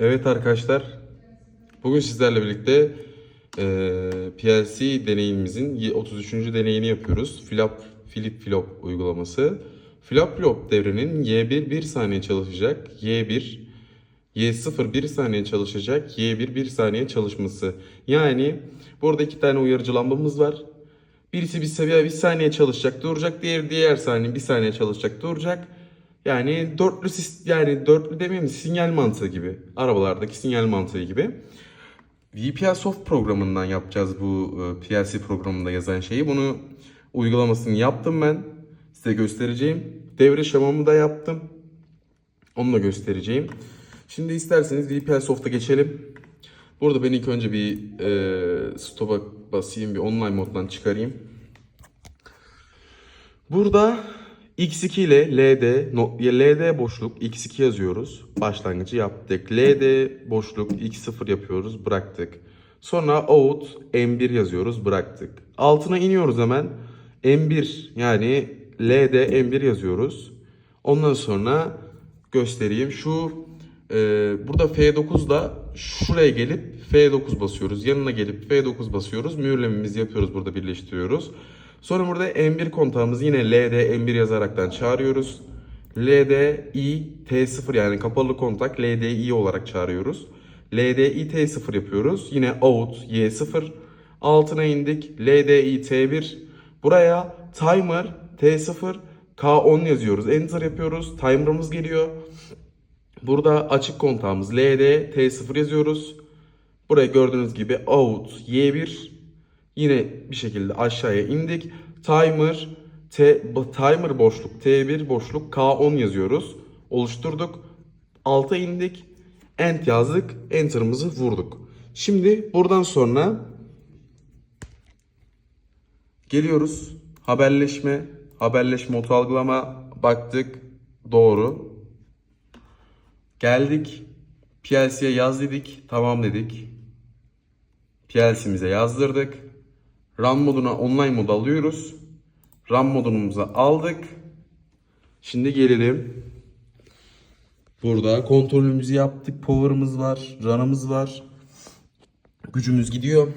Evet arkadaşlar, bugün sizlerle birlikte e, PLC deneyimimizin y- 33. deneyini yapıyoruz. Flip, Flip Flop uygulaması. Flip Flop devrenin Y1 1 saniye çalışacak, Y1 Y0 1 saniye çalışacak, Y1 1 saniye çalışması. Yani burada iki tane uyarıcı lambamız var. Birisi bir seviye bir saniye çalışacak, duracak. Diğer diğer saniye bir saniye çalışacak, duracak. Yani dörtlü yani dörtlü demeyeyim de sinyal mantığı gibi. Arabalardaki sinyal mantığı gibi. VPL Soft programından yapacağız bu e, PLC programında yazan şeyi. Bunu uygulamasını yaptım ben. Size göstereceğim. Devre şemamı da yaptım. Onu da göstereceğim. Şimdi isterseniz VPL Soft'a geçelim. Burada ben ilk önce bir e, stop'a basayım, bir online moddan çıkarayım. Burada x2 ile ld, no, ld boşluk x2 yazıyoruz. Başlangıcı yaptık. ld boşluk x0 yapıyoruz, bıraktık. Sonra out m1 yazıyoruz, bıraktık. Altına iniyoruz hemen. m1 yani ld m1 yazıyoruz. Ondan sonra göstereyim. Şu e, burada F9'da şuraya gelip F9 basıyoruz. Yanına gelip F9 basıyoruz. Mühürlememizi yapıyoruz burada birleştiriyoruz. Sonra burada M1 kontağımızı yine LD M1 yazaraktan çağırıyoruz. LDI T0 yani kapalı kontak LDI olarak çağırıyoruz. LDI T0 yapıyoruz. Yine out Y0. Altına indik. LDI T1. Buraya timer T0 K10 yazıyoruz. Enter yapıyoruz. Timer'ımız geliyor. Burada açık kontağımız LD T0 yazıyoruz. Buraya gördüğünüz gibi out Y1 yine bir şekilde aşağıya indik. Timer T, timer boşluk T1 boşluk K10 yazıyoruz. Oluşturduk. Alta indik. End yazdık. Enter'ımızı vurduk. Şimdi buradan sonra geliyoruz. Haberleşme, haberleşme oto algılama baktık. Doğru. Geldik. PLC'ye yaz dedik. Tamam dedik. PLC'mize yazdırdık. RAM moduna online mod alıyoruz. RAM modumuza aldık. Şimdi gelelim. Burada kontrolümüzü yaptık. Power'ımız var. RAM'ımız var. Gücümüz gidiyor.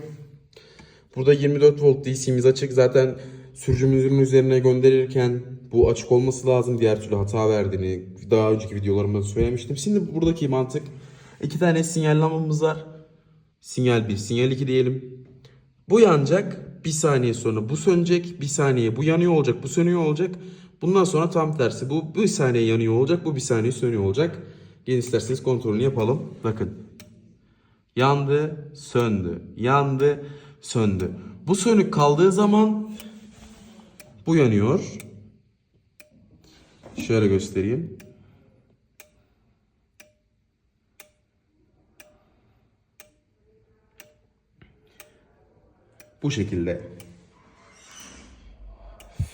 Burada 24 volt DC'miz açık. Zaten sürücümüzün üzerine gönderirken bu açık olması lazım. Diğer türlü hata verdiğini daha önceki videolarımda söylemiştim. Şimdi buradaki mantık iki tane sinyal var. Sinyal 1, sinyal 2 diyelim. Bu yanacak. Bir saniye sonra bu sönecek. Bir saniye bu yanıyor olacak. Bu sönüyor olacak. Bundan sonra tam tersi. Bu bir saniye yanıyor olacak. Bu bir saniye sönüyor olacak. Gelin isterseniz kontrolünü yapalım. Bakın. Yandı, söndü. Yandı, söndü. Bu sönük kaldığı zaman bu yanıyor. Şöyle göstereyim. Bu şekilde.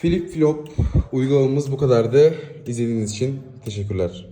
Flip Flop uygulamamız bu kadardı. İzlediğiniz için teşekkürler.